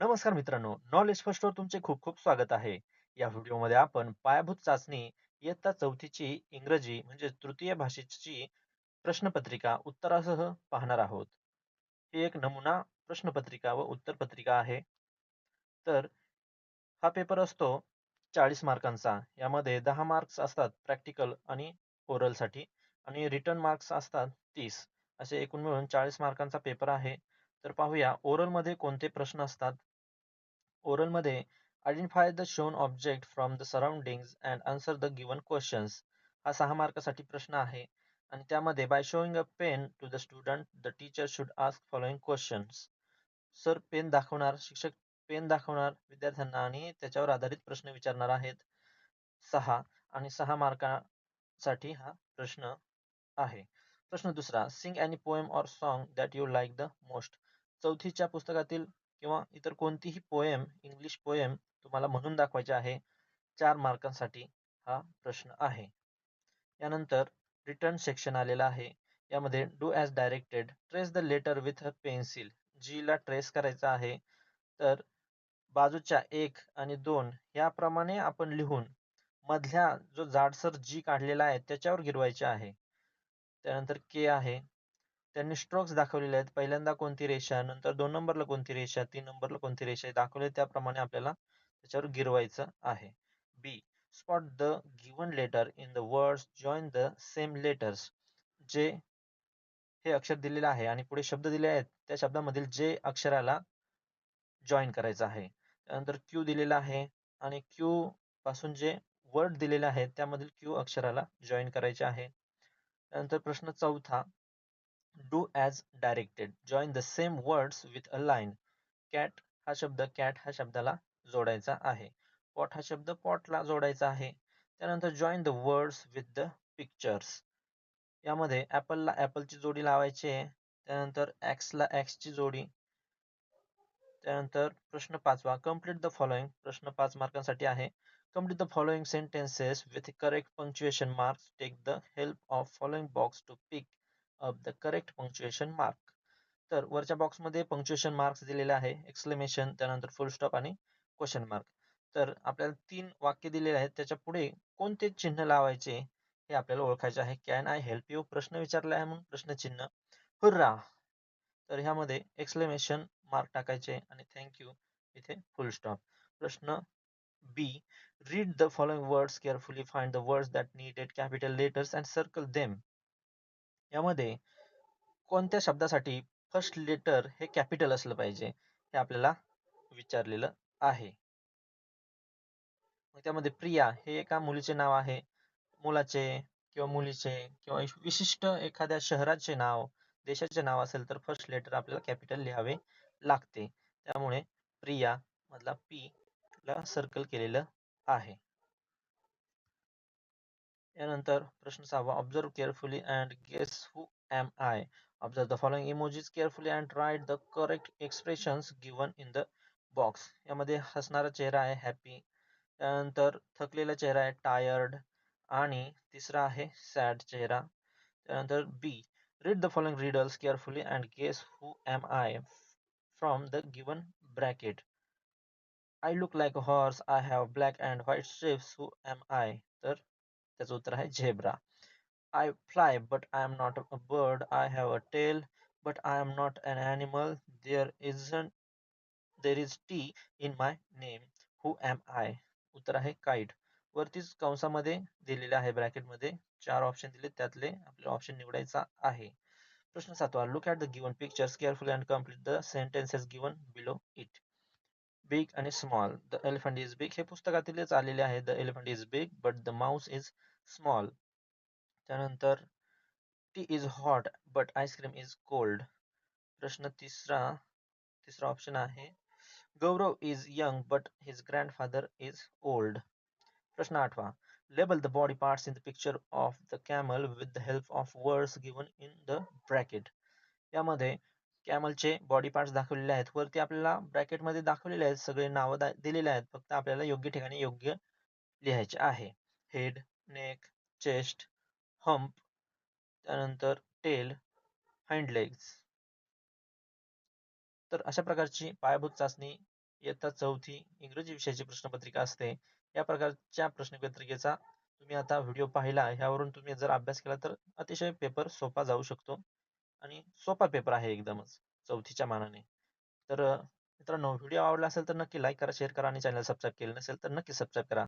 नमस्कार मित्रांनो knowledge first वर तुमचे खूप खूप स्वागत आहे. या व्हिडिओमध्ये आपण पायाभूत चाचणी इयत्ता चौथीची इंग्रजी म्हणजे तृतीय भाषेची प्रश्नपत्रिका उत्तरासह पाहणार आहोत. ही एक नमुना प्रश्नपत्रिका व उत्तरपत्रिका आहे. तर हा पेपर असतो चाळीस मार्कांचा. यामध्ये दहा मार्क्स असतात प्रॅक्टिकल आणि ओरलसाठी आणि रिटर्न मार्क्स असतात तीस. असे एकूण मिळून चाळीस मार्कांचा पेपर आहे. तर पाहूया ओरलमध्ये कोणते प्रश्न असतात? ओरलमध्ये identify the shown object from the surrounding and answer the given questions हा सहा मार्कासाठी प्रश्न आहे. आणि त्यामध्ये by showing a pen to the student the teacher should ask following questions sir pen दाखवणार शिक्षक पेन दाखवणार विद्यार्थ्यांना आणि त्याच्यावर आधारित प्रश्न विचारणार आहेत. सहा आणि सहा मार्कासाठी हा प्रश्न आहे. प्रश्न दुसरा sing any poem or song that you like the most चौथीच्या पुस्तकातील किंवा इतर कोणतीही पोएम इंग्लिश पोएम तुम्हाला म्हणून दाखवायचे आहे चार मार्कांसाठी हा प्रश्न आहे. यानंतर रिटर्न सेक्शन आलेला आहे. यामध्ये do as directed trace the letter with a pencil जीला ट्रेस करायचा आहे. तर बाजूच्या एक आणि दोन याप्रमाणे आपण लिहून मधल्या जो जाडसर जी काढलेला आहे त्याच्यावर गिरवायचे आहे. त्यानंतर के आहे. त्यांनी स्ट्रोक्स दाखवलेले आहेत. पहिल्यांदा कोणती रेषा नंतर दोन नंबरला कोणती रेषा तीन नंबरला कोणती रेषा दाखवले. त्याप्रमाणे आपल्याला त्याच्यावर गिरवायचं आहे. B spot the given letter in the words join the same letters जे हे अक्षर दिलेले आहे आणि पुढे शब्द दिले आहेत त्या शब्दामधील जे अक्षराला जॉईन करायचं आहे. त्यानंतर क्यू दिलेला आहे आणि क्यू पासून जे वर्ड दिलेले आहेत त्यामधील क्यू अक्षराला जॉईन करायचे आहे. त्यानंतर प्रश्न चौथा. Do as directed join the same words with a line cat हा शब्द कॅट हा शब्दाला जोडायचा आहे. पॉट हा शब्द पॉटला जोडायचा आहे. त्यानंतर join the words with the pictures यामध्ये ॲपलला ॲपलची जोडी लावायची आहे. त्यानंतर ॲक्सला ॲक्सची जोडी. त्यानंतर प्रश्न पाचवा कंप्लीट द फॉलोइंग प्रश्न पाच मार्कांसाठी आहे. Complete the following sentences with correct punctuation marks take the help of following box to pick of the correct punctuation mark तर वरच्या बॉक्समध्ये पंक्च्युएशन मार्क्स दिलेले आहे. एक्सक्लेमेशन त्यानंतर फुल स्टॉप आणि क्वेश्चन मार्क तर आपल्याला तीन वाक्य दिलेले आहेत. त्याच्या पुढे कोणते चिन्ह लावायचे हे आपल्याला ओळखायचे आहे. कॅन आय हेल्प यू प्रश्न विचारला आहे म्हणून प्रश्नचिन्ह. हुर्रा! तर ह्यामध्ये एक्सक्लेमेशन मार्क टाकायचे आणि थँक्यू इथे फुल स्टॉप प्रश्न B read the following words carefully find the words that needed capital letters and circle them यामध्ये कोणत्या शब्दासाठी फर्स्ट लेटर हे कॅपिटल असलं पाहिजे हे आपल्याला विचारलेलं आहे. त्यामध्ये प्रिया हे एका मुलीचे नाव आहे. मुलाचे किंवा मुलीचे किंवा विशिष्ट एखाद्या शहराचे नाव देशाचे नाव असेल तर फर्स्ट लेटर आपल्याला कॅपिटल लिहावे लागते. त्यामुळे प्रिया मधला पी ला सर्कल केलेलं आहे. यानंतर प्रश्न सहावा observe carefully and guess who am I observe the following emojis carefully and write the correct expressions given in the box यामध्ये हसणारा चेहरा आहे हॅपी त्यानंतर थकलेला चेहरा आहे टायर्ड आणि तिसरा आहे सॅड चेहरा. त्यानंतर B read the following riddles carefully and guess who am I from the given bracket I look like a horse I have black and white stripes who am I तर त्याचं उत्तर आहे zebra. I fly but I am not a bird I have a tail but I am not an animal there is there is T in my name who am I उत्तर आहे kite वरतीच कंसामध्ये दिलेले आहे ब्रॅकेटमध्ये. चार option दिले त्यातले आपले option निवडायचा आहे. प्रश्न सातवा. Look at the given pictures carefully and complete the sentences given below it big आणि small the elephant is big हे पुस्तकातीलच आलेले आहे. The elephant is big but the mouse is small त्यानंतर tea is hot but ice cream is cold प्रश्न तिसरा तिसरा option आहे. Gaurav is young but his grandfather is old प्रश्न आठवा. Label the body parts in the picture of the camel with the help of words given in the bracket यामध्ये कॅमलचे body parts दाखवलेले आहेत वरती आपल्याला ब्रॅकेटमध्ये दाखवलेले आहेत सगळे नावं दिलेले आहेत फक्त आपल्याला योग्य ठिकाणी योग्य लिहायचे आहे. हेड नेक चेस्ट हम्प त्यानंतर टेल हँड लेग्स तर अशा प्रकारची पायाभूत चाचणी इयत्ता चौथी इंग्रजी विषयाची प्रश्नपत्रिका असते. या प्रकारच्या प्रश्नपत्रिकेचा तुम्ही आता व्हिडिओ पाहिला ह्यावरून तुम्ही जर अभ्यास केला तर अतिशय पेपर सोपा जाऊ शकतो. आणि सोपा पेपर आहे एकदमच चौथीच्या मानाने. तर मित्रांनो व्हिडिओ आवडला असेल तर नक्की लाईक करा शेअर करा आणि चॅनल सबस्क्राईब केलं नसेल तर नक्की सबस्क्राईब करा.